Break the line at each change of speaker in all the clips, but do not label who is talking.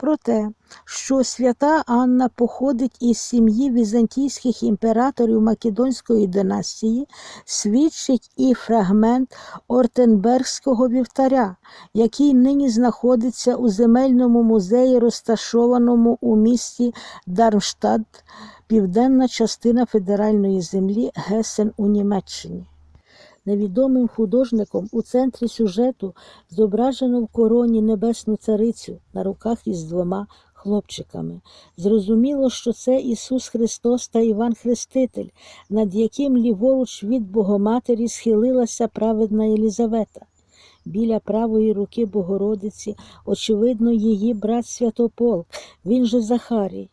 Про те, що свята Анна походить із сім'ї візантійських імператорів Македонської династії, свідчить і фрагмент Ортенбергського вівтаря, який нині знаходиться у земельному музеї, розташованому у місті Дармштадт, південна частина федеральної землі Гесен у Німеччині. Невідомим художником у центрі сюжету зображено в короні небесну царицю на руках із двома хлопчиками. Зрозуміло, що це Ісус Христос та Іван Хреститель, над яким ліворуч від Богоматері схилилася праведна Єлізавета. Біля правої руки Богородиці, очевидно, її брат Святополк, він же Захарій.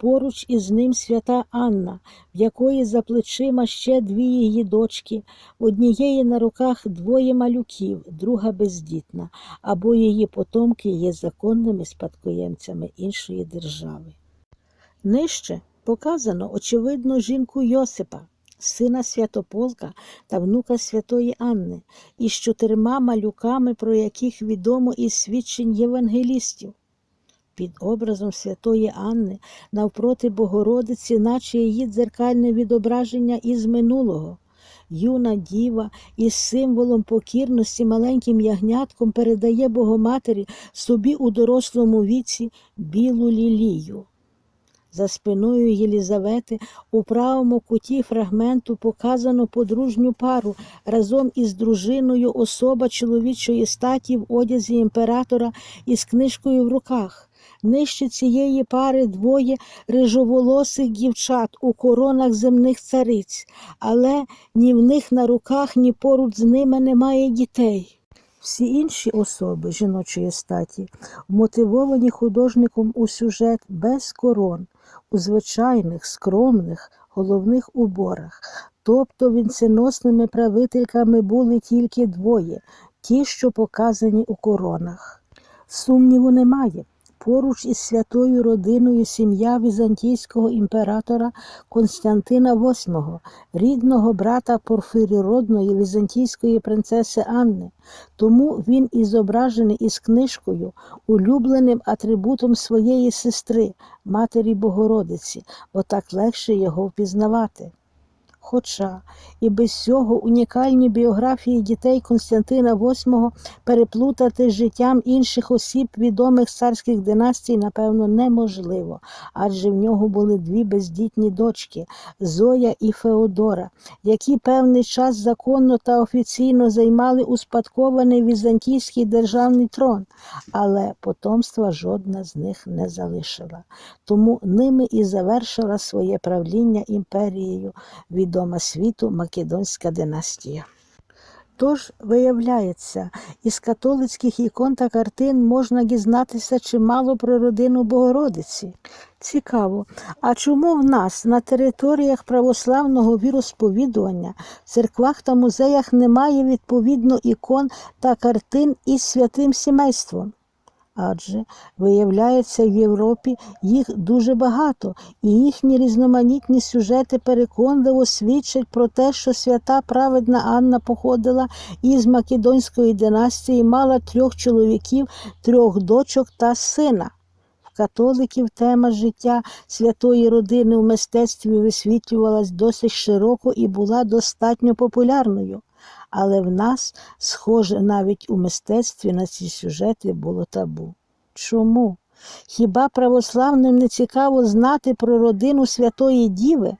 Поруч із ним свята Анна, в якої за плечима ще дві її дочки, однієї на руках двоє малюків, друга бездітна, або її потомки є законними спадкоємцями іншої держави. Нижче показано, очевидно, жінку Йосипа, сина Святополка та внука святої Анни, із чотирма малюками, про яких відомо із свідчень євангелістів. Під образом святої Анни навпроти Богородиці, наче її дзеркальне відображення із минулого. Юна діва із символом покірності маленьким ягнятком передає Богоматері собі у дорослому віці білу лілію. За спиною Єлізавети у правому куті фрагменту показано подружню пару разом із дружиною особа чоловічої статі в одязі імператора із книжкою в руках. Нижче цієї пари двоє рижоволосих дівчат у коронах земних цариць, але ні в них на руках, ні поруч з ними немає дітей. Всі інші особи жіночої статі вмотивовані художником у сюжет без корон, у звичайних, скромних головних уборах. Тобто вінценосними правительками були тільки двоє, ті, що показані у коронах. Сумніву немає. Поруч із святою родиною сім'я візантійського імператора Константина VIII, рідного брата порфиріродної візантійської принцеси Анни. Тому він і зображений із книжкою, улюбленим атрибутом своєї сестри, Матері Богородиці, бо так легше його впізнавати. Хоча і без цього унікальні біографії дітей Константина VIII переплутати з життям інших осіб відомих царських династій, напевно, неможливо, адже в нього були дві бездітні дочки Зоя і Феодора, які певний час законно та офіційно займали успадкований візантійський державний трон, але потомства жодна з них не залишила. Тому ними і завершила своє правління імперією відома світу Македонська династія. Тож, виявляється, із католицьких ікон та картин можна дізнатися чимало про родину Богородиці. Цікаво, а чому в нас на територіях православного віросповідування, церквах та музеях немає відповідно ікон та картин із святим сімейством? Адже, виявляється, в Європі їх дуже багато, і їхні різноманітні сюжети переконливо свідчать про те, що свята праведна Анна походила із Македонської династії, мала трьох чоловіків, трьох дочок та сина. В католиків тема життя святої родини в мистецтві висвітлювалась досить широко і була достатньо популярною. Але в нас, схоже, навіть у мистецтві на ці сюжети було табу. Чому? Хіба православним не цікаво знати про родину Святої Діви?